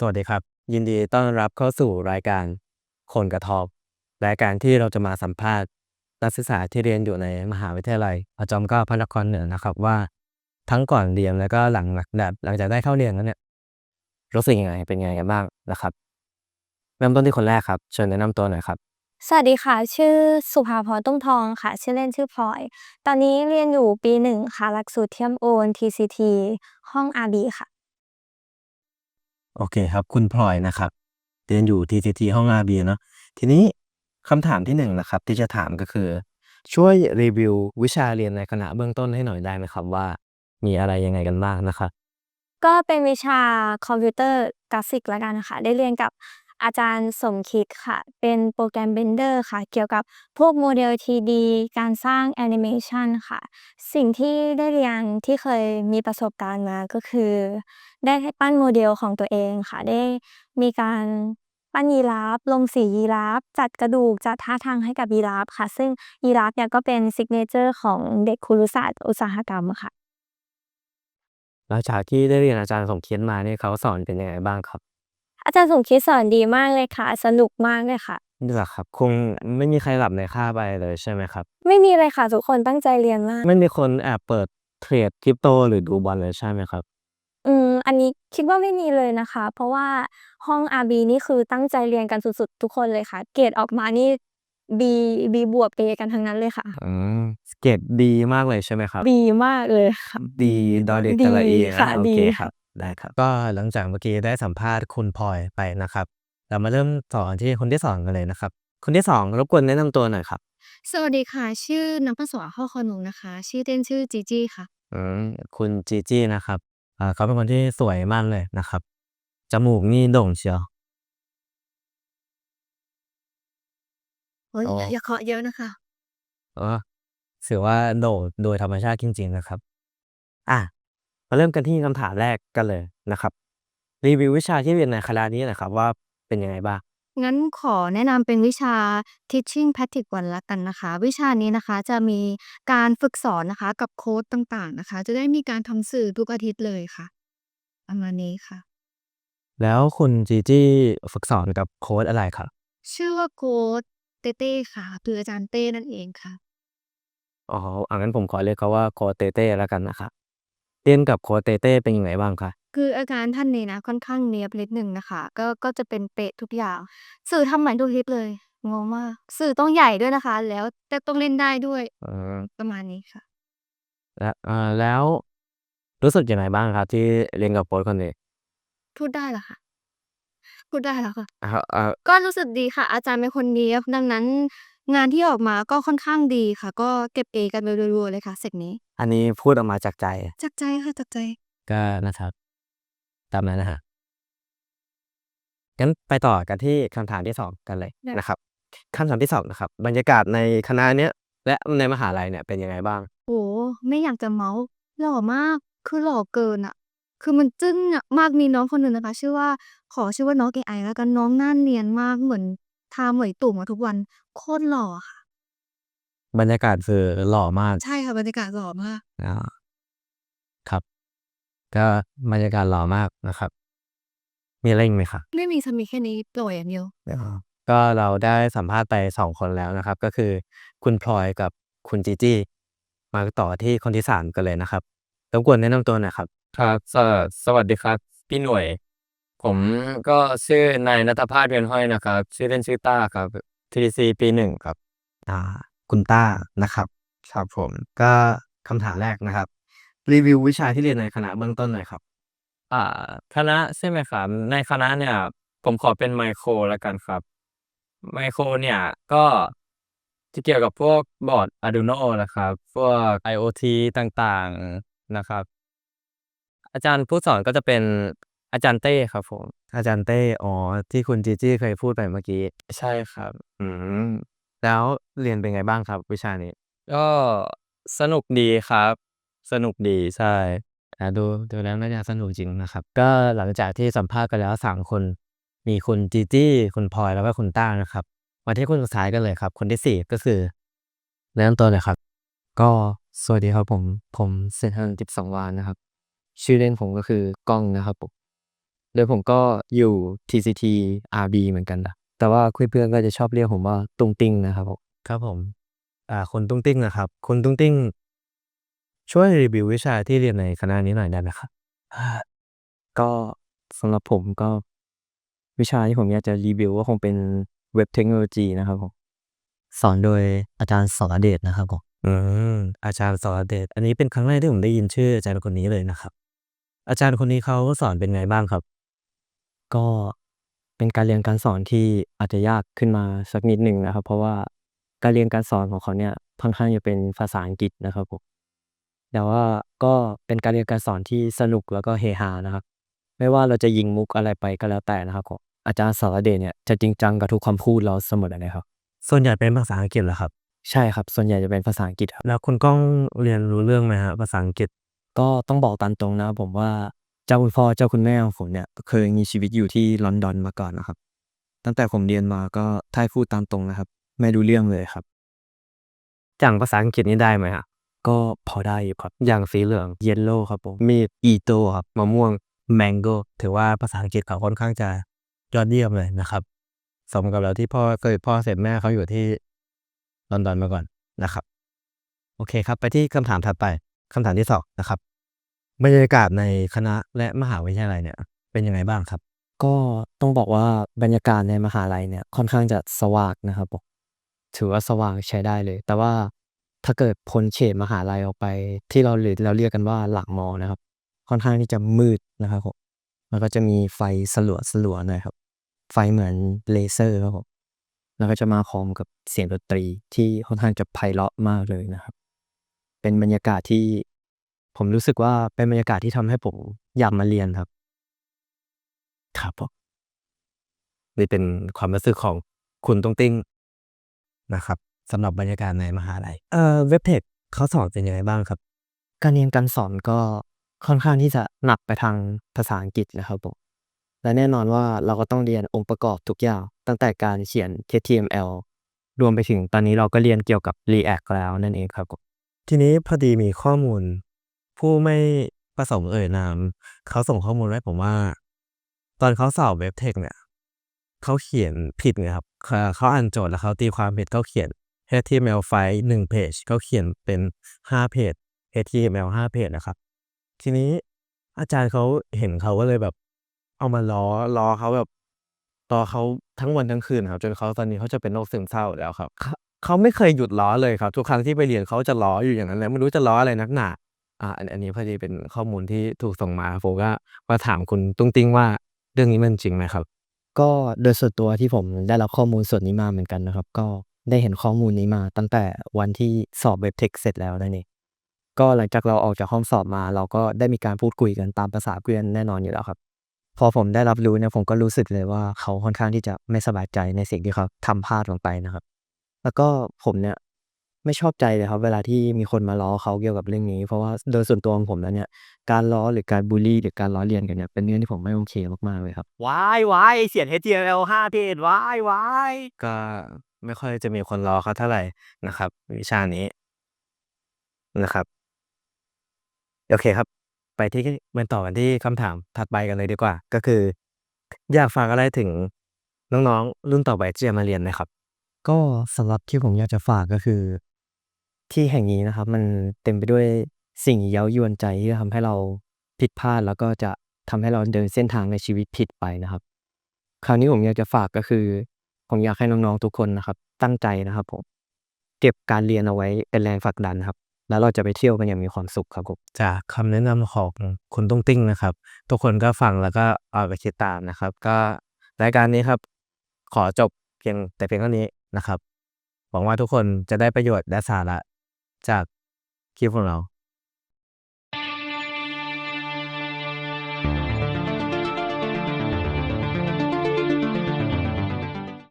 สวัสดีครับ ยินดีต้อนรับเข้าสู่รายการคนกระทบรายการที่เราจะมาสัมภาษณ์ นักศึกษาที่เรียนอยู่ในมหาวิทยาลัยอจอมเกล้าพระนครเหนือนะครับว่า ทั้งก่อนเรียนแล้วก็หลังแบบหลังจากได้เข้าเรียนแล้วเนี่ยรู้สึกยังไงเป็นยังไงกันบ้างนะครับเริ่มต้นที่คนแรกครับเชิญแนะนำตัวหน่อยครับสวัสดีค่ะ ชื่อสุภาพรตุ้งทองค่ะ ชื่อเล่นชื่อพลอย ตอนนี้เรียนอยู่ปีหนึ่งค่ะหลักสูตรเทียมโอน TCT ห้อง RB ค่ะ โอเคครับ คุณพลอยนะครับเรียนอยู่ TCT ห้อง RB เนาะทีนี้คำถามที่หนึ่งนะครับ ที่จะถามก็คือ ช่วยรีวิววิชาเรียนในคณะเบื้องต้นให้หน่อยได้ไหมครับว่า มีอะไรยังไงกันบ้างนะครับก็เป็นวิชาคอมพิวเตอร์กราฟิกแล้วกันนะคะ ได้เรียนกับ อาจารย์สมคิดค่ะ เป็นโปรแกรม Blender ค่ะ เกี่ยวกับพวกโมเดล 3D การสร้างแอนิเมชันค่ะ สิ่งที่ได้เรียนที่เคยมีประสบการณ์มาก็คือ ได้ให้ปั้นโมเดลของตัวเองค่ะ ได้มีการปั้นยีราฟลงสียีราฟจัดกระดูกจัดท่าทางให้กับยีราฟค่ะ ซึ่งยีราฟเนี่ยก็เป็นซิกเนเจอร์ของเด็กคุรุศาสตร์อุตสาหกรรมค่ะหลังจากที่ได้เรียนอาจารย์สมคิดมาเนี่ยเขาสอนเป็นยังไงบ้างครับ อาจารย์สมคิดสอนดีมากเลยค่ะ สนุกมากเลยค่ะ นี่แหละครับ คงไม่มีใครหลับในค่าบไปเลยใช่ไหมครับ ไม่มีเลยค่ะ ทุกคนตั้งใจเรียนมาก ไม่มีคนแอบเปิดเทรดคริปโตหรือดูบอลเลยใช่ไหมครับ อืม อันนี้คิดว่าไม่มีเลยนะคะ เพราะว่าห้อง RB นี่คือตั้งใจเรียนกันสุดๆ ทุกคนเลยค่ะ เกรดออกมานี่ B B บวก A กันทั้งนั้นเลยค่ะ อืมเกรดดีมากเลยใช่ไหมครับ B มากเลยค่ะ ดีดอเด็กดีตะละเอนะค่ะโอดี เคคค่ะรับ ได้ครับ ก็หลังจากเมื่อกี้ได้สัมภาษณ์คุณพลอยไปนะครับ เรามาเริ่มสอนที่คนที่สองกันเลยนะครับ คนที่สองรบกวนแนะนำตัวหน่อยครับ สวัสดีค่ะ ชื่อน้ำผสวข้อคอนุงนะคะ ชื่อเต้นชื่อจีจี้ค่ะ อืมคุณจีจี้นะครับอ่าเขาเป็นคนที่สวยมากเลยนะครับ จมูกนี่โด่งเชียวเฮ้ยอ๋ออ อย่าเคาะเยอะนะคะ เออถือว่าโด่งโดยธรรมชาติจริงๆนะครับ อะ มาเริ่มกันที่คำถามแรกกันเลยนะครับ รีวิววิชาที่เรียนในคณะนี้หนะครับว่าเป็นยังไงบ้าง งั้นขอแนะนำเป็นวิชา Teaching Practice 1ละกันนะคะ วิชานี้นะคะจะมีการฝึกสอนนะคะกับโค้ดต่างๆนะคะ จะได้มีการทำสื่อทุกอาทิตย์เลยค่ะประมาณนี้ค่ะ แล้วคุณจีจี้ฝึกสอนกับโค้ดอะไรครับ ชื่อว่าโค้ดเต้เต้ค่ะคืออาจารย์เต้นั่นเองค่ะ อ๋ออ่างั้นผมขอเรียกเขาว่าโค้ดเต้เต้แล้วกันนะครับ เรียนกับโค้ดเต้เต้เป็นยังไงบ้างคะ คืออาจารย์ท่านนี้นะค่อนข้างเนียบนิดหนึ่งนะคะ ก็ ก็จะเป็นเป๊ะทุกอย่าง สื่อทำเหมือนทุกคลิปเลย งงมาก สื่อต้องใหญ่ด้วยนะคะ แล้วแต่ต้องเล่นได้ด้วยเออประมาณนี้ค่ะ แล้วอ่า แล้วรู้สึกยังไงบ้างครับที่เรียนกับโค้ดคนนี้ พูดได้เหรอคะ พูดได้แล้วค่ะอ่าอ่าก็รู้สึกดีค่ะ อาจารย์เป็นคนเนียบ ดังนั้น งานที่ออกมาก็ค่อนข้างดีค่ะ ก็เก็บเอกันไปรัวๆเลยค่ะเสร็จนี้ อันนี้พูดออกมาจากใจ จากใจค่ะจากใจ ก็นะครับ ตามนั้นนะฮะงั้นไปต่อกันที่คำถามที่สองกันเลยได้ นะครับคำถามที่สองนะครับ บรรยากาศในคณะเนี้ยและในมหาลัยเนี่ยเป็นยังไงบ้าง โอ้ไม่อยากจะเมาส์หล่อมากคือหล่อเกินอะคือมันจึ้งอะมากมีน้องคนหนึ่งนะคะ ชื่อว่าขอชื่อว่าน้องเอไอแล้วกันน้องหน้าเนียนมากเหมือน ทาเหมยตุ่มมาทุกวันโคตรหล่ออะค่ะ บรรยากาศคือหล่อมากใช่ค่ะบรรยากาศหล่อมากอ่าครับ ก็บรรยากาศหล่อมากนะครับ มีอะไรอีกไหมครับ ไม่มีสมีแค่นี้โปรยอย่างเดียว ก็เราได้สัมภาษณ์ไปสองคนแล้วนะครับ ก็คือคุณพลอยกับคุณจีจี้มาต่อที่คนที่สามกันเลยนะครับรบกวนแนะนำตัวหน่อยครับ ครับสวสวัสดีครับ พี่หน่วย ผมก็ชื่อนายนัทภาส เวียนห้อยนะครับ ชื่อเล่นชื่อต้าครับ TDC ปีหนึ่งครับ อ่า คุณต้านะครับ ครับผมก็คำถามแรกนะครับ รีวิววิชาที่เรียนในคณะเบื้องต้นหน่อยครับ อ่า คณะใช่ไหมครับ ในคณะเนี่ย ผมขอเป็นไมโครแล้วกันครับ ไมโครเนี่ย ก็จะเกี่ยวกับพวกบอร์ด Arduino นะครับ พวก IoT ต่างๆนะครับ อาจารย์ผู้สอนก็จะเป็น อาจารย์เต้ครับผม อาจารย์เต้อ๋อที่คุณจีจี้เคยพูดไปเมื่อกี้ ใช่ครับ อืมแล้วเรียนเป็นไงบ้างครับ วิชานี้ ก็สนุกดีครับ สนุกดีใช่อ่าดูดูแล้วน่าจะสนุกจริงนะครับ ก็หลังจากที่สัมภาษณ์กันแล้วสามคน มีคุณจีจี้คุณพลอยแล้วก็คุณต้านะครับมาที่คนสุดท้ายกันเลยครับ คนที่สี่ก็คือแนะนำตัวเลยครับ ก็สวัสดีครับผมผมเซนทันจิบสองวานนะครับ ชื่อเล่นผมก็คือกล้องนะครับผม โดยผมก็อยู่ TCT RB เหมือนกันนะแต่ว่าเพื่อนๆก็จะชอบเรียกผมว่าตุ้งติ้งนะครับผมครับผมอ่าคุณตุ้งติ้งนะครับคุณตุ้งติ้ง ช่วยรีวิววิชาที่เรียนในคณะนี้หน่อยได้ไหมครับ?อ่าก็สำหรับผมก็วิชาที่ผมอยากจะรีวิวก็คงเป็นเว็บเทคโนโลยีนะครับผมสอนโดยอาจารย์สรเดชนะครับผมอืมอาจารย์สรเดชอันนี้เป็นครั้งแรกที่ผมได้ยินชื่ออาจารย์คนนี้เลยนะครับ อาจารย์คนนี้เขาสอนเป็นไงบ้างครับ? ก็เป็นการเรียนการสอนที่อาจจะยากขึ้นมาสักนิดหนึ่งนะครับ เพราะว่าการเรียนการสอนของเขาเนี่ยค่อนข้างจะเป็นภาษาอังกฤษนะครับผมแต่ว่าก็เป็นการเรียนการสอนที่สนุกแล้วก็เฮฮานะครับ ไม่ว่าเราจะยิงมุกอะไรไปก็แล้วแต่นะครับผมอาจารย์สรเดชเนี่ยจะจริงจังกับทุกคำพูดเราเสมอเลยครับ ส่วนใหญ่เป็นภาษาอังกฤษเหรอครับ?ใช่ครับ ส่วนใหญ่จะเป็นภาษาอังกฤษครับ แล้วคุณก้องเรียนรู้เรื่องไหมครับภาษาอังกฤษ?ก็ต้องบอกตามตรงนะครับผมว่า เจ้าคุณพ่อเจ้าคุณแม่ของผมเนี่ยเคยมีชีวิตอยู่ที่ลอนดอนมาก่อนนะครับ ตั้งแต่ผมเรียนมาก็ถ้าให้พูดตามตรงนะครับ ไม่รู้เรื่องเลยครับ อย่างภาษาอังกฤษนี่ได้ไหมครับ?ก็พอได้อยู่ครับ อย่างสีเหลือง Yellow ครับผมมีด Ito ครับมะม่วง Mango ถือว่าภาษาอังกฤษเขาค่อนข้างจะยอดเยี่ยมเลยนะครับ สมกับแล้วที่พ่อเคยพ่อเสร็จแม่เขาอยู่ที่ลอนดอนมาก่อนนะครับ โอเคครับ ไปที่คำถามถัดไปคำถามที่2นะครับ บรรยากาศในคณะและมหาวิทยาลัยเนี่ย เป็นยังไงบ้างครับ?ก็ต้องบอกว่าบรรยากาศในมหาลัยเนี่ยค่อนข้างจะสว่างนะครับผมถือว่าสว่างใช้ได้เลย แต่ว่าถ้าเกิดพ้นเขตมหาลัยออกไป ที่เราหรือเราเรียกกันว่าหลังมอนะครับ ค่อนข้างที่จะมืดนะครับผมมันก็จะมีไฟสลัวๆหน่อยครับ ไฟเหมือนเลเซอร์ครับผมแล้วก็จะมาพร้อมกับเสียงดนตรีที่ค่อนข้างจะไพเราะมากเลยนะครับ เป็นบรรยากาศที่ ผมรู้สึกว่าเป็นบรรยากาศที่ทำให้ผมอยากมาเรียนครับ ครับผมนี่เป็นความรู้สึกของคุณตุ้งติ้งนะครับสำหรับบรรยากาศในมหาลัยเอ่อเว็บเทคเขาสอนเป็นยังไงบ้างครับ?การเรียนการสอนก็ค่อนข้างที่จะหนักไปทางภาษาอังกฤษนะครับผมและแน่นอนว่าเราก็ต้องเรียนองค์ประกอบทุกอย่าง ตั้งแต่การเขียน HTML รวมไปถึงตอนนี้เราก็เรียนเกี่ยวกับ React แล้วนั่นเองครับผมทีนี้พอดีมีข้อมูล ผู้ไม่ประสงค์เอ่ยนามเขาส่งข้อมูลมาให้ผมว่า ตอนเขาสอบเว็บเทคเนี่ยเขาเขียนผิดไงครับเขาอ่านโจทย์แล้วเขาตีความผิดเขาเขียน HTML ไฟล์1เพจเขาเขียนเป็น5เพจ HTML 5เพจนะครับ ทีนี้อาจารย์เขาเห็นเขาก็เลยแบบ เอามาล้อล้อเขาแบบล้อเขาทั้งวันทั้งคืนครับ จนเขาตอนนี้เขาจะเป็นโรคซึมเศร้าแล้วครับขเขาไม่เคยหยุดล้อเลยครับ ทุกครั้งที่ไปเรียนเขาจะล้ออยู่อย่างนั้นแหละไม่รู้จะล้ออะไรนักหนา อ่าอันอันนี้พอดีเป็นข้อมูลที่ถูกส่งมาผมก็มาถามคุณตุ้งติ้งว่าเรื่องนี้มันจริงไหมครับ?ก็โดยส่วนตัวที่ผมได้รับข้อมูลส่วนนี้มาเหมือนกันนะครับ ก็ได้เห็นข้อมูลนี้มาตั้งแต่วันที่สอบเว็บเทคเสร็จแล้วนั่นเองก็หลังจากเราออกจากห้องสอบมา เราก็ได้มีการพูดคุยกันตามประสาเพื่อนแน่นอนอยู่แล้วครับ พอผมได้รับรู้เนี่ยผมก็รู้สึกเลยว่าเขาค่อนข้างที่จะไม่สบายใจในสิ่งที่เขาทำพลาดลงไปนะครับ แล้วก็ผมเนี่ย ไม่ชอบใจเลยครับ เวลาที่มีคนมาล้อเขาเกี่ยวกับเรื่องนี้ เพราะว่าโดยส่วนตัวของผมแล้วเนี่ย การล้อหรือการบุลลีหรือการล้อเลียนกันเนี่ยเป็นเรื่องที่ผมไม่โอเคมากๆเลยครับว้ายว้ายไอ้เขียน HTML 5เพจว้ายว้ายก็ไม่ค่อยจะมีคนล้อเขาเท่าไรนะครับ วิชานี้นะครับ โอเคครับ ไปที่มาต่อกันที่คำถามถัดไปกันเลยดีกว่า ก็คือ อยากฝากอะไรถึงน้องๆ รุ่นต่อไปที่จะมาเรียนไหมครับ?ก็สำหรับที่ผมอยากจะฝากก็คือ ที่แห่งนี้นะครับ มันเต็มไปด้วยสิ่งเย้ายวนใจที่จะทำให้เราผิดพลาด แล้วก็จะทำให้เราเดินเส้นทางในชีวิตผิดไปนะครับ คราวนี้ผมอยากจะฝากก็คือ ผมอยากให้น้องๆทุกคนนะครับ ตั้งใจนะครับผม เก็บการเรียนเอาไว้เป็นแรงผลักดันครับ แล้วเราจะไปเที่ยวกันอย่างมีความสุขครับผม จากคำแนะนำของคุณตุ้งติ้งนะครับ ทุกคนก็ฟังแล้วก็เอาไปคิดตามนะครับ ก็รายการนี้ครับ ขอจบเพียงแต่เพียงเท่านี้นะครับ หวังว่าทุกคนจะได้ประโยชน์และสาระ จากคลิปของเรา